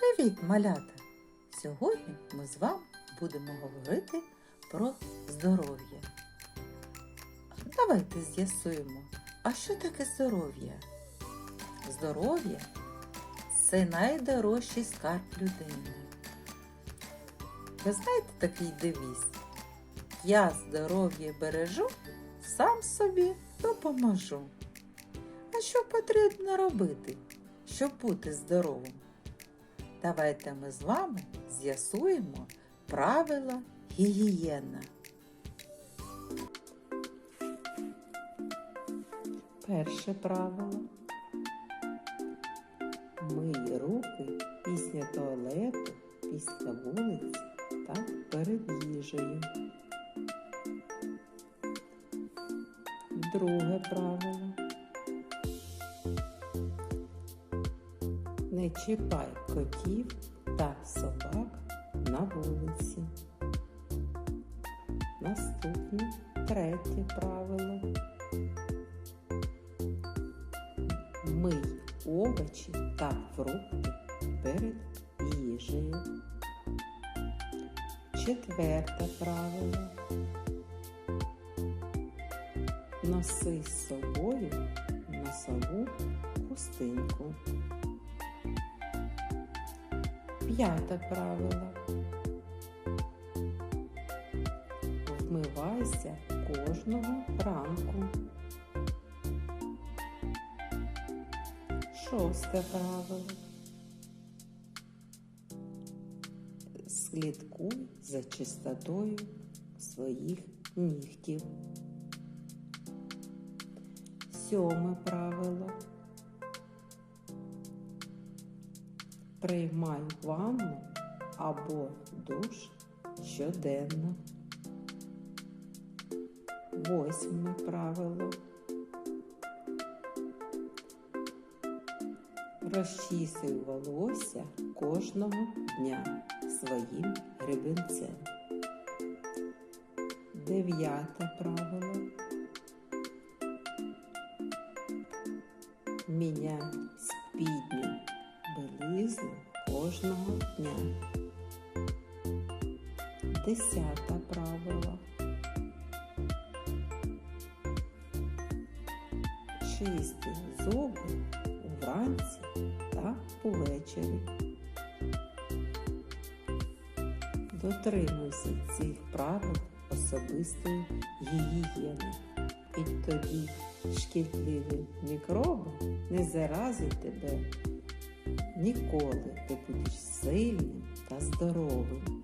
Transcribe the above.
Привіт, малята! Сьогодні ми з вами будемо говорити про здоров'я. Давайте з'ясуємо, а що таке здоров'я? Здоров'я це найдорожчий скарб людини. Ви знаєте такий девіз? Я здоров'я бережу, сам собі допоможу. А що потрібно робити, щоб бути здоровим? Давайте ми з вами з'ясуємо правила гігієни. Перше правило. Мий руки після туалету, після вулиці та перед їжею. Друге правило. Не чіпай котів та собак на вулиці. Наступне третє правило. Мий овочі та фрукти перед їжею. Четверте правило. Носи з собою носову хустинку. П'яте правило. Вмивайся кожного ранку. Шосте правило. Слідкуй за чистотою своїх нігтів. Сьоме правило. Приймай ванну або душ щоденно. Восьме правило. Розчісуй волосся кожного дня своїм гребінцем. Дев'яте правило. Міняй спідню білизну кожного дня. Десяте правило. Чисти зуби вранці та увечері. Дотримуйся цих правил особистої гігієни. І тоді шкідливі мікроби не заразять тебе ніколи. Ти будеш сильним та здоровим.